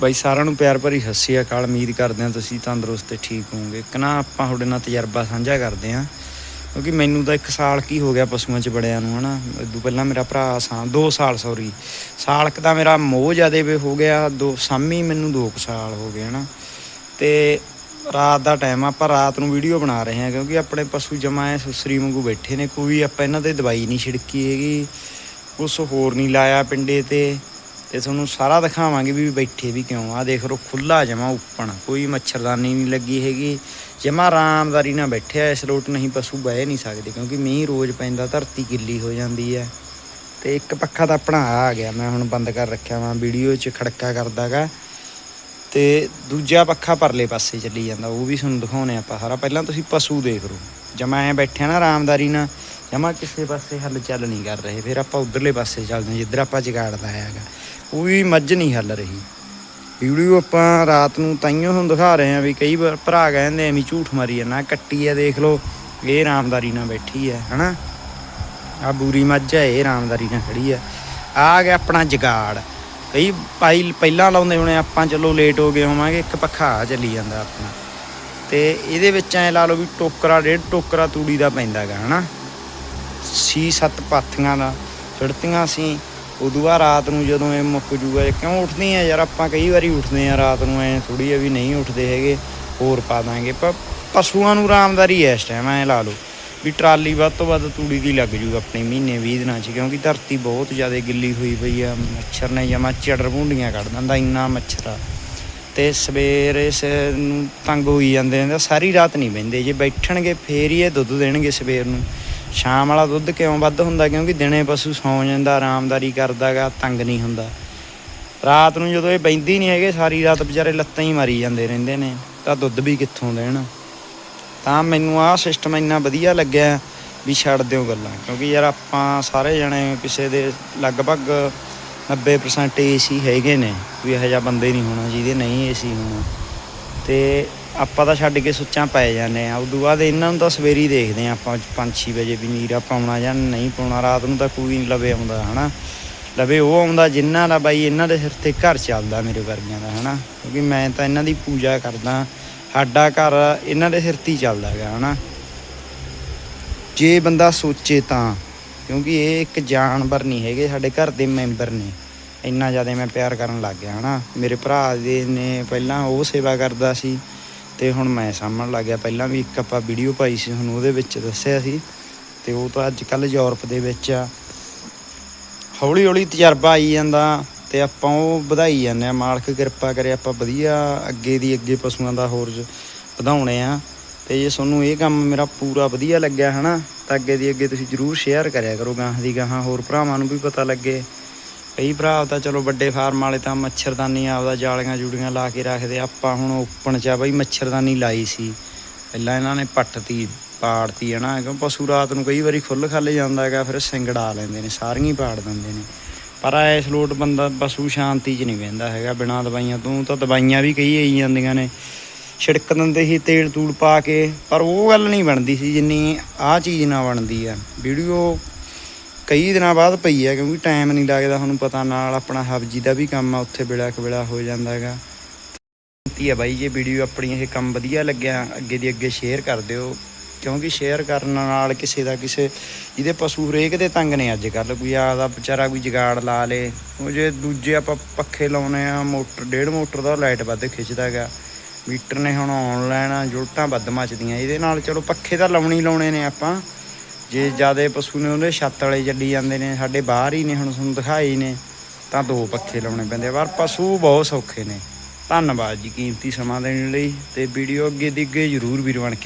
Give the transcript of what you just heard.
ਬਾਈ ਸਾਰਿਆਂ ਨੂੰ ਪਿਆਰ ਭਰੀ ਸਤਿ ਸ਼੍ਰੀ ਅਕਾਲ। ਉਮੀਦ ਕਰਦੇ ਹਾਂ ਤੁਸੀਂ ਤੰਦਰੁਸਤ ਤੇ ਠੀਕ ਹੋਵੋਗੇ। ਕਿ ਨਾ ਆਪਾਂ ਤੁਹਾਡੇ ਨਾਲ ਤਜਰਬਾ ਸਾਂਝਾ ਕਰਦੇ ਹਾਂ। ਕਿਉਂਕਿ ਮੈਨੂੰ ਤਾਂ 1 ਸਾਲ ਕੀ ਹੋ ਗਿਆ ਪਸ਼ੂਆਂ 'ਚ ਬੜਿਆਂ ਨੂੰ, ਹਨਾ? ਇਦੋਂ ਪਹਿਲਾਂ ਮੇਰਾ ਭਰਾ ਸਾਂ 2 ਸਾਲ ਸੌਰੀ ਸਾਲ ਕੁ ਦਾ ਮੇਰਾ ਮੋਹ ਜਿਆਦੇ ਵੇ ਹੋ ਗਿਆ, ਦੋ, ਸਾਮੀ ਮੈਨੂੰ 2 ਸਾਲ ਹੋ ਗਏ, ਹਨਾ? ਤੇ ਰਾਤ ਦਾ ਟਾਈਮ ਆਪਾਂ ਰਾਤ ਨੂੰ ਵੀਡੀਓ ਬਣਾ ਰਹੇ ਹਾਂ, ਕਿਉਂਕਿ ਆਪਣੇ ਪਸ਼ੂ ਜਮਾ ਐ ਸੁਸਰੀ ਵਾਂਗੂ ਬੈਠੇ ਨੇ, ਕੋਈ ਆਪਾਂ ਇਹਨਾਂ ਤੇ ਦਵਾਈ ਨਹੀਂ ਛਿੜਕੀ ਹੈਗੀ। ਕੁਛ ਹੋਰ ਨਹੀਂ ਲਾਇਆ ਪਿੰਡੇ ਤੇ। ਤੇ ਤੁਹਾਨੂੰ ਸਾਰਾ ਦਿਖਾਵਾਂਗੇ ਵੀ ਬੈਠੇ ਵੀ ਕਿਉਂ ਆ। ਦੇਖ ਲਓ ਖੁੱਲਾ ਜਮਾ ਉੱਪਣ ਕੋਈ ਮੱਛਰਦਾਨੀ ਨਹੀਂ ਲੱਗੀ ਹੈਗੀ। ਜਮਾ ਆਰਾਮਦਾਰੀ ਨਾਲ ਬੈਠਿਆ, ਇਸ ਲੋਟ ਨਹੀਂ ਪਸ਼ੂ ਬਹਿ ਨਹੀਂ ਸਕਦੇ ਕਿਉਂਕਿ ਮੀਂਹ ਰੋਜ਼ ਪੈਂਦਾ, ਧਰਤੀ ਗਿੱਲੀ ਹੋ ਜਾਂਦੀ ਹੈ। ਤੇ ਇੱਕ ਪੱਖਾ ਤਾਂ ਆਪਣਾ ਆ ਗਿਆ, ਮੈਂ ਹੁਣ ਬੰਦ ਕਰ ਰੱਖਿਆ ਵਾਂ, ਵੀਡੀਓ 'ਚ ਖੜਕਾ ਕਰਦਾਗਾ। ਤੇ ਦੂਜਾ ਪੱਖਾ ਪਰਲੇ ਪਾਸੇ ਚੱਲੀ ਜਾਂਦਾ, ਉਹ ਵੀ ਤੁਹਾਨੂੰ ਦਿਖਾਉਣੇ ਆਪਾਂ ਸਾਰਾ। ਪਹਿਲਾਂ ਤੁਸੀਂ ਪਸ਼ੂ ਦੇਖ ਲਓ, ਜਮਾ ਐ ਬੈਠਿਆ ਨਾ ਆਰਾਮਦਾਰੀ ਨਾਲ, ਜਮਾ ਕਿਸੇ ਪਾਸੇ ਹੱਲ ਚੱਲ ਨਹੀਂ ਕਰ ਰਹੇ, ਫਿਰ ਆਪਾਂ ਉਧਰਲੇ ਪਾਸੇ ਚੱਲਦੇ ਹਾਂ, ਜਿੱਧਰ ਆਪਾਂ ਜਗਾੜਦਾ ਹੈਗਾ। ਉਹ ਵੀ ਮੱਝ ਨਹੀਂ ਹੱਲ ਰਹੀ। ਵੀਡੀਓ ਆਪਾਂ ਰਾਤ ਨੂੰ ਤਾਈਓ ਤੁਹਾਨੂੰ ਦਿਖਾ ਰਹੇ ਹਾਂ ਵੀ ਕਈ ਵਾਰ ਭਰਾ ਕਹਿੰਦੇ ਐਵੇਂ ਝੂਠ ਮਾਰੀ ਜਾਂਦਾ, ਕੱਟੀ ਆ ਦੇਖ ਲਓ, ਇਹ ਆਰਾਮਦਾਰੀ ਨਾਲ ਬੈਠੀ ਹੈ ਹਨਾ? ਆ ਬੂਰੀ ਮੱਝ ਹੈ ਇਹ ਆਰਾਮਦਾਰੀ ਨਾਲ ਖੜੀ ਹੈ ਆ ਗਿਆ ਆਪਣਾ ਜਗਾੜ। ਕਈ ਪਾਈ ਪਹਿਲਾਂ ਲਾਉਂਦੇ ਹੋਣੇ, ਆਪਾਂ ਚਲੋ ਲੇਟ ਹੋ ਗਏ ਹੋਵਾਂਗੇ, ਇੱਕ ਪੱਖਾ ਆ ਚੱਲੀ ਜਾਂਦਾ ਆਪਣਾ। ਤੇ ਇਹਦੇ ਵਿੱਚ ਐ ਲਾ ਲਓ ਵੀ ਟੋਕਰਾ, ਡੇਢ ਟੋਕਰਾ ਤੂੜੀ ਦਾ ਪੈਂਦਾਗਾ ਹਨਾ? ਸੀ ਸੱਤ ਪਾਥੀਆਂ ਦਾ, ਛੜਤੀਆਂ ਸੀ। ਉਦੋਂ ਬਾਅਦ ਰਾਤ ਨੂੰ ਜਦੋਂ ਇਹ ਮੁੱਕ ਜੂਗਾ ਕਿਉਂ ਉੱਠਦੇ ਆ ਯਾਰ? ਆਪਾਂ ਕਈ ਵਾਰੀ ਉੱਠਦੇ ਆ ਰਾਤ ਨੂੰ, ਐ ਥੋੜੀ ਆ ਵੀ ਨਹੀਂ ਉੱਠਦੇ ਹੈਗੇ, ਹੋਰ ਪਾ ਦਾਂਗੇ। ਪਰ ਪਸ਼ੂਆਂ ਨੂੰ ਆਰਾਮਦਾਰੀ ਐ ਇਸ ਟਾਈਮ ਐ ਲਾ ਲਓ। ਵੀ ਟਰਾਲੀ ਵੱਧ ਤੋਂ ਵੱਧ ਤੂੜੀ ਦੀ ਲੱਗ ਜੂਗਾ ਆਪਣੇ ਮਹੀਨੇ 20 ਦਿਨਾਂ 'ਚ, ਕਿਉਂਕਿ ਧਰਤੀ ਬਹੁਤ ਜ਼ਿਆਦਾ ਗਿੱਲੀ ਹੋਈ ਪਈ ਆ। ਮੱਛਰ ਨੇ ਜਮਾ ਚੜਰ ਭੁੰਡੀਆਂ ਕੱਢ ਦਿੰਦਾ, ਇੰਨਾ ਮੱਛਰ ਆ। ਤੇ ਸਵੇਰੇ ਇਸ ਨੂੰ ਤੰਗ ਹੋਈ ਜਾਂਦੇ ਨੇ ਸਾਰੀ ਰਾਤ ਨਹੀਂ ਬਹਿੰਦੇ। ਜੇ ਬੈਠਣਗੇ, ਫੇਰ ਹੀ ਇਹ ਦੁੱਧ ਦੇਣਗੇ ਸਵੇਰ ਨੂੰ। ਸ਼ਾਮ ਵਾਲਾ ਦੁੱਧ ਕਿਉਂ ਵੱਧ ਹੁੰਦਾ? ਕਿਉਂਕਿ ਦਿਨੇ ਪਸ਼ੂ ਸੌਂ ਜਾਂਦਾ, ਆਰਾਮਦਾਰੀ ਕਰਦਾਗਾ, ਤੰਗ ਨਹੀਂ ਹੁੰਦਾ। ਰਾਤ ਨੂੰ ਜਦੋਂ ਇਹ ਬੈਂਦੀ ਨਹੀਂ ਹੈਗੇ, ਸਾਰੀ ਰਾਤ ਵਿਚਾਰੇ ਲੱਤਾਂ ਹੀ ਮਾਰੀ ਜਾਂਦੇ ਰਹਿੰਦੇ ਨੇ। ਤਾਂ ਦੁੱਧ ਵੀ ਕਿੱਥੋਂ ਦੇਣ? ਤਾਂ ਮੈਨੂੰ ਆਹ ਸਿਸਟਮ ਇੰਨਾ ਵਧੀਆ ਲੱਗਿਆ ਵੀ ਛੱਡ ਦਿਓ ਗੱਲਾਂ। ਕਿਉਂਕਿ ਯਾਰ ਆਪਾਂ ਸਾਰੇ ਜਣੇ ਕਿਸੇ ਦੇ ਲਗਭਗ 90% ਏਸੀ ਹੈਗੇ ਨੇ, ਵੀ ਇਹੋ ਜਿਹਾ ਬੰਦੇ ਨਹੀਂ ਹੋਣਾ, ਜਿਹਦੇ ਨਹੀਂ ਏਸੀ ਹੋਣਾ। ਤੇ ਆਪਾਂ ਤਾਂ ਛੱਡ ਕੇ ਸੁੱਚਾਂ ਪੈ ਜਾਂਦੇ ਆ। ਉਦੋਂ ਬਾਅਦ ਇਹਨਾਂ ਨੂੰ ਤਾਂ ਸਵੇਰੀ ਦੇਖਦੇ ਆ ਆਪਾਂ 5-6 ਵਜੇ ਵੀ ਨੀਰਾ ਪਾਉਣਾ ਜਾਂ ਨਹੀਂ ਪਾਉਣਾ, ਰਾਤ ਨੂੰ ਤਾਂ ਕੋਈ ਨਹੀਂ ਲਵੇ ਆਉਂਦਾ, ਹਨਾ? ਲਵੇ ਉਹ ਆਉਂਦਾ ਜਿਨ੍ਹਾਂ ਦਾ ਬਾਈ ਇਹਨਾਂ ਦੇ ਸਿਰ ਤੇ ਘਰ ਚੱਲਦਾ ਮੇਰੇ ਵਰਗਿਆਂ ਦਾ, ਹਨਾ? ਕਿਉਂਕਿ ਮੈਂ ਤਾਂ ਇਹਨਾਂ ਦੀ ਪੂਜਾ ਕਰਦਾ, ਸਾਡਾ ਘਰ ਇਹਨਾਂ ਦੇ ਸਿਰ ਤੇ ਹੀ ਚੱਲਦਾ ਹੈਗਾ, ਹਨਾ? ਜੇ ਬੰਦਾ ਸੋਚੇ ਤਾਂ, ਕਿਉਂਕਿ ਇਹ ਇੱਕ ਜਾਨਵਰ ਨਹੀਂ ਹੈਗੇ, ਸਾਡੇ ਘਰ ਦੇ ਮੈਂਬਰ ਨੇ। ਇੰਨਾ ਜ਼ਿਆਦਾ ਮੈਂ ਪਿਆਰ ਕਰਨ ਲੱਗ ਗਿਆ, ਹਨਾ? ਮੇਰੇ ਭਰਾ ਦੇ ਨੇ ਪਹਿਲਾਂ ਉਹ ਸੇਵਾ ਕਰਦਾ ਸੀ। ਤੇ ਹੁਣ ਮੈਂ ਸਾਹਮਣ ਲੱਗ ਗਿਆ। ਪਹਿਲਾਂ ਵੀ ਇੱਕ ਆਪਾਂ ਵੀਡੀਓ ਪਾਈ ਸੀ, ਹੁਣ ਉਹਦੇ ਵਿੱਚ ਦੱਸਿਆ ਸੀ। ਤੇ ਉਹ ਤਾਂ ਅੱਜ ਕੱਲ ਯੂਰਪ ਦੇ ਵਿੱਚ ਆ। ਹੌਲੀ ਹੌਲੀ ਤਜਰਬਾ ਆਈ ਜਾਂਦਾ ਤੇ ਆਪਾਂ ਉਹ ਵਧਾਈ ਜਾਂਦੇ ਆ। ਮਾਲਕ ਕਿਰਪਾ ਕਰੇ, ਆਪਾਂ ਵਧੀਆ ਅੱਗੇ ਦੀ ਅੱਗੇ ਪਸ਼ੂਆਂ ਦਾ ਹੋਰ ਵਧਾਉਣੇ ਆ। ਤੇ ਜੇ ਤੁਹਾਨੂੰ ਇਹ ਕੰਮ ਮੇਰਾ ਪੂਰਾ ਵਧੀਆ ਲੱਗਿਆ ਹਨਾ, ਤਾਂ ਅੱਗੇ ਦੀ ਅੱਗੇ ਤੁਸੀਂ ਜਰੂਰ ਸ਼ੇਅਰ ਕਰਿਆ ਕਰੋ ਗਾਹਾਂ ਦੀ ਗਾਹਾਂ। ਹੋਰ ਭਰਾਵਾਂ ਨੂੰ ਵੀ ਪਤਾ ਲੱਗੇ। ਕਈ ਭਰਾ ਤਾਂ ਚਲੋ ਵੱਡੇ ਫਾਰਮ ਵਾਲੇ ਤਾਂ ਮੱਛਰਦਾਨੀ ਆਪਦਾ ਜਾਲੀਆਂ ਜੂੜੀਆਂ ਲਾ ਕੇ ਰੱਖਦੇ ਆਪਾਂ ਹੁਣ ਓਪਨ ਚ ਆ ਬਈ ਮੱਛਰਦਾਨੀ ਲਾਈ ਸੀ। ਪਹਿਲਾਂ ਇਹਨਾਂ ਨੇ ਪੱਟਤੀ, ਪਾੜਤੀ ਹੈ ਨਾ ਕਿਉਂ ਪਸ਼ੂ ਰਾਤ ਨੂੰ ਕਈ ਵਾਰੀ ਖੁੱਲ ਖਾਲੇ ਜਾਂਦਾ ਹੈਗਾ, ਫਿਰ ਸਿੰਗੜਾ ਲੈਂਦੇ ਨੇ, ਸਾਰੀਆਂ ਹੀ ਪਾੜ ਦਿੰਦੇ ਨੇ। ਪਰ ਐਸ ਲੋਟ ਬੰਦਾ ਪਸ਼ੂ ਸ਼ਾਂਤੀ 'ਚ ਨਹੀਂ ਬਹਿੰਦਾ ਹੈਗਾ, ਬਿਨਾਂ ਦਵਾਈਆਂ ਤੋਂ ਤਾਂ ਦਵਾਈਆਂ ਵੀ ਕਈ ਆਈ ਜਾਂਦੀਆਂ ਨੇ। ਛਿੜਕ ਦਿੰਦੇ ਸੀ ਤੇਲ ਤੂੜ ਪਾ ਕੇ, ਪਰ ਉਹ ਗੱਲ ਨਹੀਂ ਬਣਦੀ ਸੀ ਜਿੰਨੀ ਆਹ ਚੀਜ਼ ਨਾ ਬਣਦੀ ਆ। ਵੀਡੀਓ ਕਈ ਦਿਨਾਂ ਬਾਅਦ ਪਈ ਹੈ ਕਿਉਂਕਿ ਟਾਈਮ ਨਹੀਂ ਲੱਗਦਾ ਤੁਹਾਨੂੰ ਪਤਾ ਨਾਲ ਆਪਣਾ ਹਬਜੀ ਦਾ ਵੀ ਕੰਮ ਆ, ਉੱਥੇ ਵੇਲਾ ਕਵੇਲਾ ਹੋ ਜਾਂਦਾ ਹੈਗਾ। ਬੇਨਤੀ ਹੈ ਬਾਈ, ਜੇ ਵੀਡੀਓ ਆਪਣੀ ਇਹ ਕੰਮ ਵਧੀਆ ਲੱਗਿਆ, ਅੱਗੇ ਦੀ ਅੱਗੇ ਸ਼ੇਅਰ ਕਰ ਦਿਓ। ਕਿਉਂਕਿ ਸ਼ੇਅਰ ਕਰਨ ਨਾਲ ਕਿਸੇ ਦਾ ਕਿਸੇ, ਜਿਹਦੇ ਪਸ਼ੂ ਰੇਕ ਦੇ ਤੰਗ ਨੇ ਅੱਜ ਕੱਲ ਕੋਈ ਆਦਾ ਵਿਚਾਰਾ ਕੋਈ ਜਗਾੜ ਲਾ ਲੇ, ਉਹ ਜੇ ਦੂਜੇ ਆਪਾਂ ਪੱਖੇ ਲਾਉਨੇ ਆ, ਮੋਟਰ, ਡੇਢ ਮੋਟਰ ਦਾ ਲਾਈਟ ਵੱਧ ਖਿੱਚਦਾ ਹੈਗਾ। ਮੀਟਰ ਨੇ ਹੁਣ ਆਨਲਾਈਨ ਜੁਲਟਾਂ ਵੱਧ ਮੱਚਦੀਆਂ, ਇਹਦੇ ਨਾਲ ਚਲੋ ਪੱਖੇ ਤਾਂ ਲਾਉਣੀ ਲਾਉਣੇ ਨੇ ਆਪਾਂ। ਜੇ ਜਿਆਦੇ ਪਸ਼ੂ ਨੇ ਉਹਦੇ ਛੱਤ ਵਾਲੇ ਚੱਲੀ ਜਾਂਦੇ ਨੇ, ਸਾਡੇ ਬਾਹਰ ਹੀ ਨੇ, ਹੁਣ ਤੁਹਾਨੂੰ ਦਿਖਾਈ ਨੇ, ਤਾਂ ਦੋ ਪੱਖੇ ਲਾਉਣੇ ਪੈਂਦੇ ਪਰ ਪਸ਼ੂ ਬਹੁਤ ਸੌਖੇ ਨੇ। ਧੰਨਵਾਦ ਜੀ ਕੀਮਤੀ ਸਮਾਂ ਦੇਣ ਲਈ ਤੇ ਵੀਡੀਓ ਅੱਗੇ ਦੀ ਅੱਗੇ ਜ਼ਰੂਰ ਵੀਰ ਬਣ ਕੇ